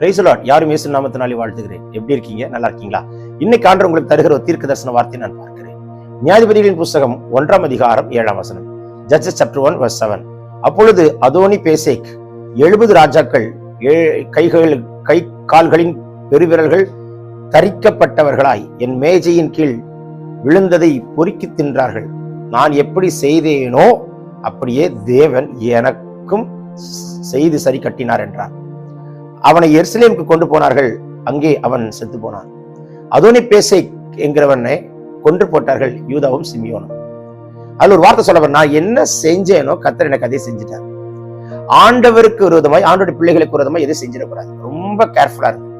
பிரைசலாட் யாரும் இயேசு நாமத்தினாலே வாழ்த்துகிறேன். எப்படி இருக்கீங்க? நல்லா இருக்கீங்களா? இன்னைக்கு ஆண்டு உங்களுக்கு தருகிற ஒரு தீர்க்க தரிசன வார்த்தை நான் பார்க்கிறேன். நியாதிபதிகளின் புஸ்தகம் ஒன்றாம் அதிகாரம் ஏழாம் வசனம். Judges chapter one verse seven அப்பொழுது அதோனி பேசேக் எழுபது ராஜாக்கள் கைகள் கை கால்களின் பெருவிரல்கள் தரிக்கப்பட்டவர்களாய் என் மேஜையின் கீழ் விழுந்ததை பொறுக்கி தின்றார்கள். நான் எப்படி செய்தேனோ அப்படியே தேவன் எனக்கும் செய்து சரி கட்டினார் என்றார். அவனை எருசலேமுக்கு கொண்டு போனார்கள். அங்கே அவன் செத்து போனான். அதோனி பேசை என்கிறவனை கொன்று போட்டார்கள் யூதாவும் சிமியோனும். அதில் ஒரு வார்த்தை சொல்ல நான் என்ன செஞ்சேனோ கத்தர் எனக்கு அதை செஞ்சுட்டார். ஆண்டவருக்கு விரோதமாய் ஆண்டோட பிள்ளைகளுக்கு விரோதமாய் எதை செஞ்சிடக்கூடாது. ரொம்ப கேர்ஃபுல்லா இருக்கு.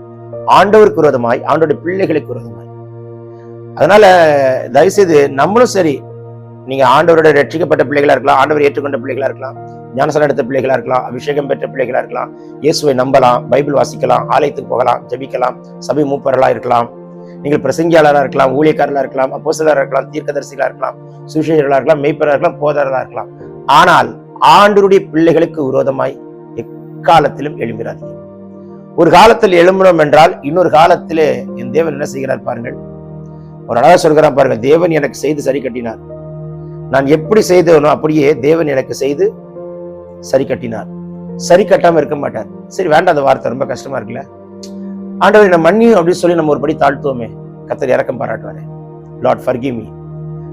ஆண்டவருக்கு விரோதமாய் ஆண்டோட பிள்ளைகளுக்கு விரோதமாய். அதனால தயவுசெய்து நம்மளும் சரி நீங்க ஆண்டவரோட ரட்சிக்கப்பட்ட பிள்ளைகளா இருக்கலாம் ஆண்டவர் ஏற்றுக்கொண்ட பிள்ளைகளா இருக்கலாம் ஞானசனம் எடுத்த பிள்ளைகளா இருக்கலாம் அபிஷேகம் பெற்ற பிள்ளைகளா இருக்கலாம் இயேசுவை நம்பலாம் பைபிள் வாசிக்கலாம் ஆலயத்துக்கு போகலாம் ஜெபிக்கலாம் சபை மூப்பர்களா இருக்கலாம் நீங்கள் பிரசங்கியாளராக இருக்கலாம் ஊழியக்காரர்களா இருக்கலாம் அப்போசலராக இருக்கலாம் தீர்க்கதரிசிகளாக இருக்கலாம் சுவிசேஷர்களா இருக்கலாம் மெய்ப்பராக இருக்கலாம் போதரலா இருக்கலாம். ஆனால் ஆண்டருடைய பிள்ளைகளுக்கு விரோதமாய் எக்காலத்திலும் எழும்பிறாதீங்க ஒரு காலத்தில் எழும்பினோம் என்றால் இன்னொரு காலத்திலே என் தேவன் என்ன செய்கிறார் பாருங்கள். ஒரு அழகாக சொல்கிறான் பாருங்க தேவன் எனக்கு செய்து சரி கட்டினார். நான் எப்படி செய்தேனோ அப்படியே தேவன் எனக்கு செய்து சரி கட்டினார். சரி கட்டாம இருக்க மாட்டார். சரி வேண்டாம் அந்த வார்த்தை ரொம்ப கஷ்டமா இருக்குல்ல? ஆண்டவர் என்ன மன்னியும் அப்படின்னு சொல்லி நம்ம ஒரு படி தாழ்த்துவோமே. கத்தர் இறக்கம் பாராட்டுவாரு. லார்ட் ஃபர்கிவ் மீ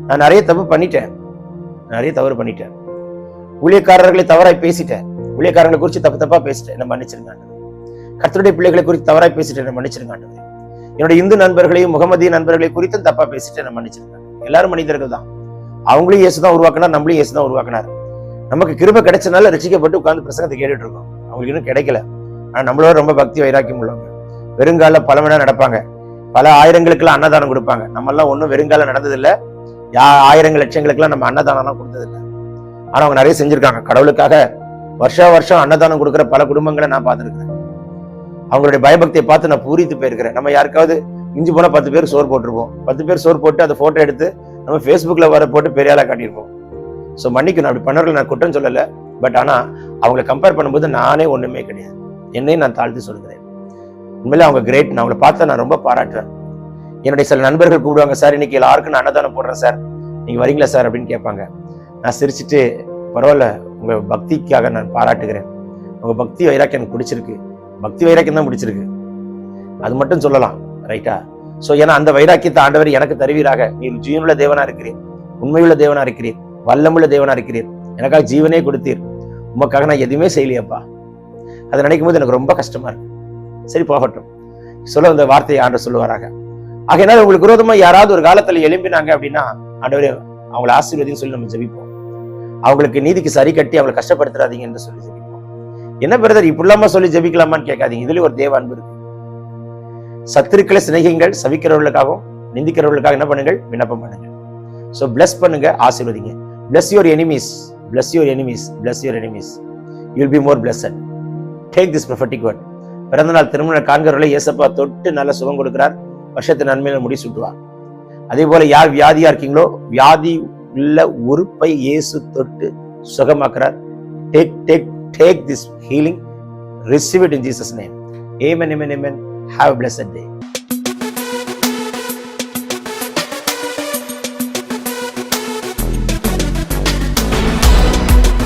நான் நிறைய தப்பு பண்ணிட்டேன். நிறைய தவறு பண்ணிட்டேன். ஊழியக்காரர்களை தவறாய் பேசிட்டேன். ஊழியக்காரர்களை குறித்து தப்பு தப்பா பேசிட்டேன். என்ன மன்னிச்சிருங்க கத்தருடைய பிள்ளைகளை குறித்து தவறாய் பேசிட்டேன். என்ன மன்னிச்சிருங்க என்னோட இந்து நண்பர்களையும் முகமதிய நண்பர்களை குறித்தும் தப்பா பேசிட்டேன். என்ன மன்னிச்சிருங்க எல்லாரும் மனிதர்கள் தான். அவங்களையும் இயேசு தான் உருவாக்கினார் நம்மளையும் இயேசு தான் உருவாக்கினார். நமக்கு கிருப கிடைச்சனால ரசிக்கப்பட்டு உட்கார்ந்து பிரசங்கத்தை கேட்டுட்டு இருக்கோம் அவங்களுக்கு இன்னும் கிடைக்கல. ஆனா நம்மளோட ரொம்ப பக்தி வைராக்கியம் உள்ளவங்க. வெறுங்கால பல மணி நடப்பாங்க. பல ஆயிரங்களுக்கெல்லாம் அன்னதானம் கொடுப்பாங்க. நம்ம எல்லாம் ஒன்றும் வெறுங்கால நடந்ததில்ல. யா ஆயிரங்கள் லட்சங்களுக்கெல்லாம் நம்ம அன்னதானம்லாம் கொடுத்ததில்லை. ஆனா அவங்க நிறைய செஞ்சிருக்காங்க. கடவுளுக்காக வருஷா வருஷம் அன்னதானம் கொடுக்குற பல குடும்பங்களை நான் பார்த்துருக்கிறேன். அவங்களுடைய பயபக்தியை பார்த்து நான் பூரித்து போயிருக்கிறேன். நம்ம யாருக்காவது மிஞ்சி போனா பத்து பேர் சோறு போட்டிருப்போம். பத்து பேர் சோறு போட்டு அதை போட்டோ எடுத்து நம்ம ஃபேஸ்புக்கில் வர போட்டு பெரிய ஆளாக காட்டியிருப்போம். ஸோ மன்னிக்கணும் அப்படி பண்ணவர்கள் நான் குற்றம் சொல்லலை. பட் ஆனால் அவங்களை கம்பேர் பண்ணும்போது நானே ஒன்றுமே கிடையாது. என்னையும் நான் தாழ்த்தி சொல்கிறேன். உண்மையிலே அவங்க கிரேட் நான் அவங்களை பார்த்தா நான் ரொம்ப பாராட்டுறேன். என்னுடைய சில நண்பர்கள் கூப்பிடுவாங்க சார் இன்னைக்கு எல்லாருக்கும் நான் அன்னதானம் போடுறேன் சார். நீங்கள் வரீங்களா சார்? அப்படின்னு கேட்பாங்க. நான் சிரிச்சுட்டு பரவாயில்ல உங்கள் பக்திக்காக நான் பாராட்டுகிறேன். உங்கள் பக்தி வைராக்கியம் எனக்கு பிடிச்சிருக்கு. பக்தி வைராக்கியம் தான் பிடிச்சிருக்கு. அது மட்டும் சொல்லலாம் ரைட்டா சோ ஏன்னா அந்த வைராக்கியத்தை ஆண்டவர் எனக்கு தருவீராக. நீர் ஜீவனுள்ள தேவனா இருக்கிறீர். உண்மையுள்ள தேவனா இருக்கிறீர். வல்லமுள்ள தேவனா இருக்கிறீர். எனக்காக ஜீவனே கொடுத்தீர். உமக்காக நான் எதுவுமே செய்யலையப்பா. அதை நினைக்கும் போது எனக்கு ரொம்ப கஷ்டமா இருக்கு. சரி போகட்டும். சொல்ல அந்த வார்த்தையை ஆண்டவர் சொல்லுவாராக. ஆகையினால உங்களுக்கு விரோதமா யாராவது ஒரு காலத்துல எழும்பினாங்க அப்படின்னா ஆண்டவர் அவங்களை ஆசீர்வதின்னு சொல்லி நம்ம ஜெபிப்போம். அவங்களுக்கு நீதிக்கு சரி கட்டி அவங்களை கஷ்டப்படுத்துறாதீங்கன்னு சொல்லி ஜெபிப்போம். என்ன பிரதர் இப்படிலாமா சொல்லி ஜெபிக்கலாமான்னு கேட்காதீங்க. இதுலயும் ஒரு தேவ அன்பு இருக்கு. சத்துருக்களை சிநேகிங்கள் சவிக்கிறவர்களுக்காகவும் நிந்திக்கிறவர்களுக்காக என்ன பண்ணுங்கள்? விண்ணப்பம் பண்ணுங்க ஸோ பிளஸ் பண்ணுங்க ஆசீர்வதிங்க. Bless your enemies bless your enemies bless your enemies you be more more take this prophetic word பிறந்தநாள் பிறந்த நாள் திருமண காண்கிறவர்களை இயேசப்பா தொட்டு நல்ல சுகம் கொடுக்கிறார். வருஷத்து நன்மையில முடி சுட்டுவார் அதே போல யார் வியாதியா இருக்கீங்களோ வியாதி உள்ள உறுப்பை இயேசு தொட்டு சுகமாக்குறார். Take take take this healing receive it in Jesus name amen amen amen Have a blessed day.